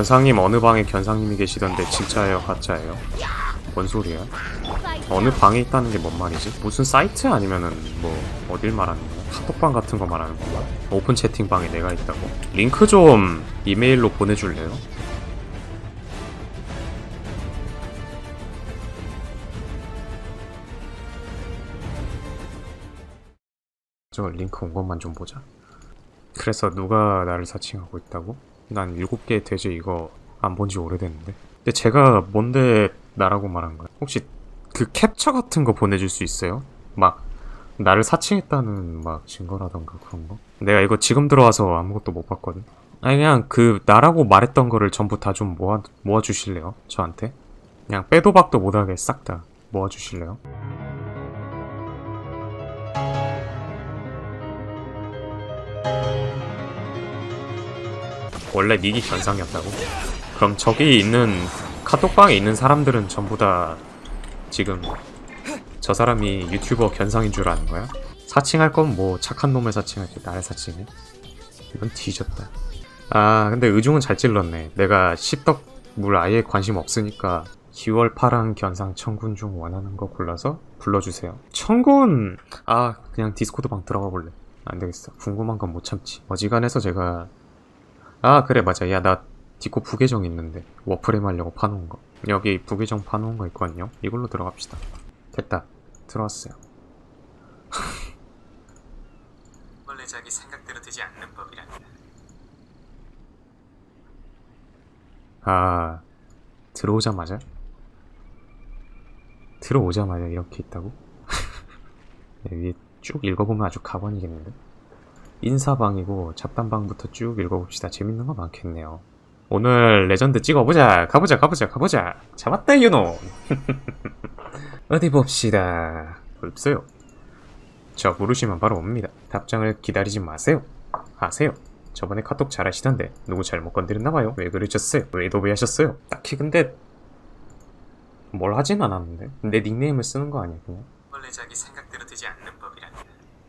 견상님 어느 방에 견상님이 계시던데 진짜예요 가짜예요? 뭔 소리야? 어느 방에 있다는 게 뭔 말이지? 무슨 사이트 아니면은 뭐 어딜 말하는 거야? 카톡방 같은 거 말하는 건가? 오픈 채팅방에 내가 있다고? 링크 좀 이메일로 보내줄래요? 저 링크 온 것만 좀 보자. 그래서 누가 나를 사칭하고 있다고? 난 일곱 개 돼지 이거 안 본 지 오래됐는데. 근데 제가 뭔데 나라고 말한 거야? 혹시 그 캡처 같은 거 보내줄 수 있어요? 막 나를 사칭했다는 막 증거라던가 그런 거? 내가 이거 지금 들어와서 아무것도 못 봤거든. 아니 그냥 그 나라고 말했던 거를 전부 다 좀 모아 모아 주실래요? 저한테? 그냥 빼도 박도 못하게 싹 다 모아 주실래요? 원래 닉이 견상이었다고? 그럼 저기 있는 카톡방에 있는 사람들은 전부 다 지금 저 사람이 유튜버 견상인 줄 아는 거야? 사칭할 건 뭐 착한 놈을 사칭할게 나를 사칭해? 이건 뒤졌다. 아 근데 의중은 잘 찔렀네. 내가 십덕 물 아예 관심 없으니까 10월 파랑 견상 청군 중 원하는 거 골라서 불러주세요. 청군! 아 그냥 디스코드 방 들어가 볼래. 안 되겠어. 궁금한 건 못 참지. 어지간해서 제가 아 그래 맞아. 야 나 디코 부계정 있는데 워프레임 하려고 파놓은 거. 여기 부계정 파놓은 거 있거든요. 이걸로 들어갑시다. 됐다. 들어왔어요. 원래 자기 생각대로 되지 않는 법이란다 아 들어오자마자? 들어오자마자 이렇게 있다고? 네, 위에 쭉 읽어보면 아주 가관이겠는데 인사방이고 잡담방부터 쭉 읽어봅시다. 재밌는 거 많겠네요. 오늘 레전드 찍어보자. 가보자, 가보자, 가보자. 잡았다, 유노. 어디 봅시다. 없어요. 저 부르시면 바로 옵니다. 답장을 기다리지 마세요. 아세요. 저번에 카톡 잘하시던데 누구 잘못 건드렸나봐요. 왜 그러셨어요? 왜 도배하셨어요? 딱히 근데 뭘 하진 않았는데 내 닉네임을 쓰는 거 아니야 그냥? 원래 자기 생각대로 되지 않는 법이란다.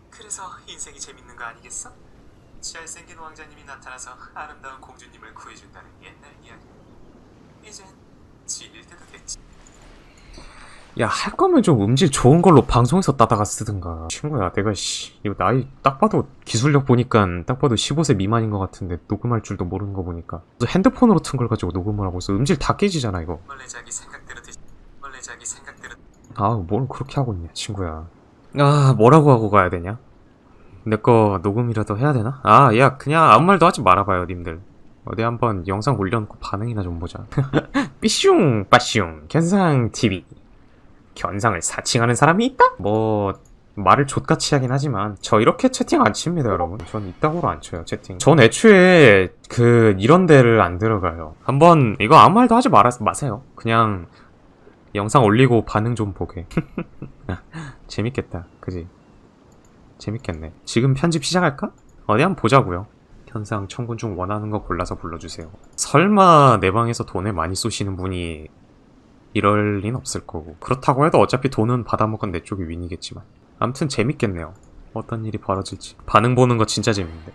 그래서 인생이 재밌는 거 아니겠어? 잘생긴 왕자님이 나타나서 아름다운 공주님을 구해준다는 옛날 이야기. 이젠 지릴 때도 됐지. 야, 할 거면 좀 음질 좋은 걸로 방송에서 따다가 쓰든가. 친구야, 내가, 씨, 이거 나이 딱 봐도 기술력 보니까 딱 봐도 15세 미만인 것 같은데 녹음할 줄도 모르는 거 보니까. 그래서 핸드폰으로 튼 걸 가지고 녹음을 하고 있어. 음질 다 깨지잖아, 이거. 원래 자기 생각대로 되지. 원래 자기 생각대로. 아, 뭘 그렇게 하고 있냐, 친구야. 아, 뭐라고 하고 가야 되냐? 내 거 녹음이라도 해야 되나? 아, 야, 그냥 아무 말도 하지 말아봐요, 님들. 어디 한번 영상 올려놓고 반응이나 좀 보자. 삐슝, 빠슝, 견상 TV. 견상을 사칭하는 사람이 있다? 뭐, 말을 족같이 하긴 하지만, 저 이렇게 채팅 안 칩니다, 여러분. 전 이따구로 안 쳐요, 채팅. 전 애초에, 그, 이런 데를 안 들어가요. 한번, 이거 아무 말도 하지 말아, 마세요. 그냥, 영상 올리고 반응 좀 보게. 재밌겠다, 그지? 재밌겠네. 지금 편집 시작할까? 어디 한번 보자고요. 현상 청군 중 원하는 거 골라서 불러주세요. 설마 내 방에서 돈을 많이 쏘시는 분이 이럴 린 없을 거고. 그렇다고 해도 어차피 돈은 받아먹은 내 쪽이 윈이겠지만. 암튼 재밌겠네요. 어떤 일이 벌어질지. 반응 보는 거 진짜 재밌는데.